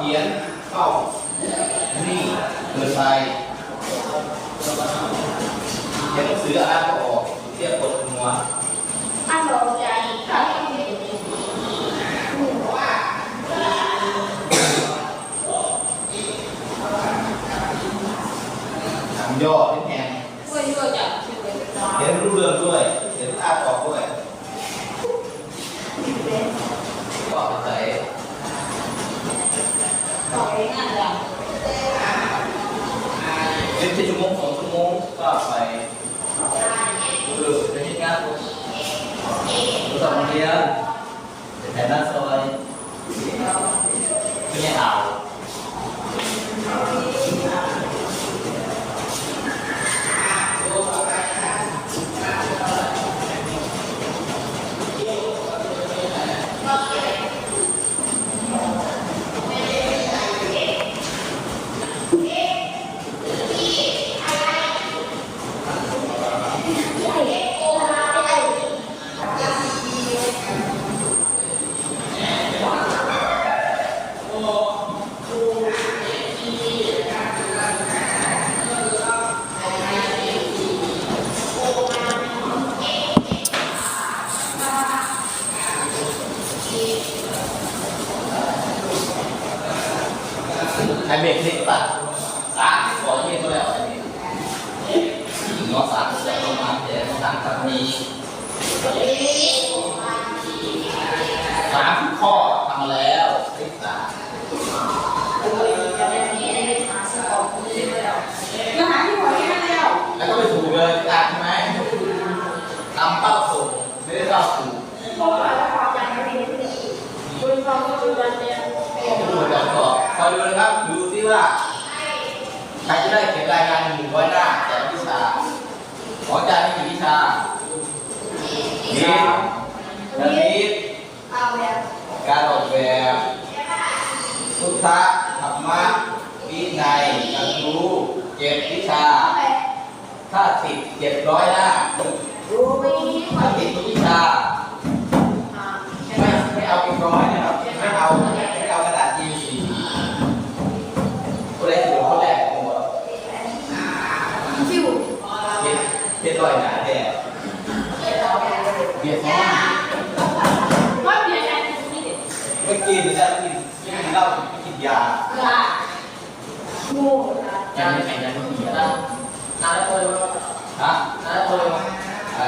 เขียนเข้านี่เปิดไฟเขียนหนังสืออ่านก็ออกเทียบกดหัวถ้าเราใจถ้าเราไม่ทำย่อเป็นแหงช่วยช่วยจับช่วยเลยนเขียนรู้เรื่องด้วยเขียนอ่านออกด้วย เป็น ก็เอาไปใส่ ต่อเองนั่นแหละ เป็นชั่วโมงสองชั่วโมงก็ไปเออไปที่งานรู้องเรียนแต่หน้าซอยไม่ใช่อ่าว ใครเบรกนิดป่ะสามขอที่ก็แล้วอันนี้งอสามจะประมาณเจ็ดสามครับมีสามข้อทำมาแล้วสิบสามจะได้มีได้หาสกอร์นี้แล้วมาหาที่หัวแค่แล้วแล้วก็ไปถูกเลยตามใช่ไหมตามเป้าสูงไม่ได้เป้าสูงเพราะว่าเราความจำไม่ได้ที่คุณฟังก็คือวันเดียว ก็ดูจากสอบคอยดูนะครับดูที่ว่าใครจะได้เขียนรายงานหนึ่งร้อยหน้าแต่ละวิชาของอาจารย์มีกี่วิชามีคณิตเอาแบบการออกแบบพุทธะธรรมะวินัยการรู้เจ็ดวิชาเอาแบบถ้าติดเจ็ดร้อยหน้ารู้ไม่ถ้าติดทุกวิชา ไม่ไม่เอาเป็นร้อยนะครับ ไม่เอาไม่เอากระดาษ A4 คนแรกถือคนแรกผมบอก ฟิว เจ็ดเจ็ดร้อยหนาแน่ เบียดน้องว่าเปลี่ยนอะไรที่นี่ไม่กินไม่ได้ไม่กินไม่กินเหล้าไม่กินยาลางูนะยังไม่แข็งยังไม่กินยาน้าตัวเองฮะน้าตัวเองอะไร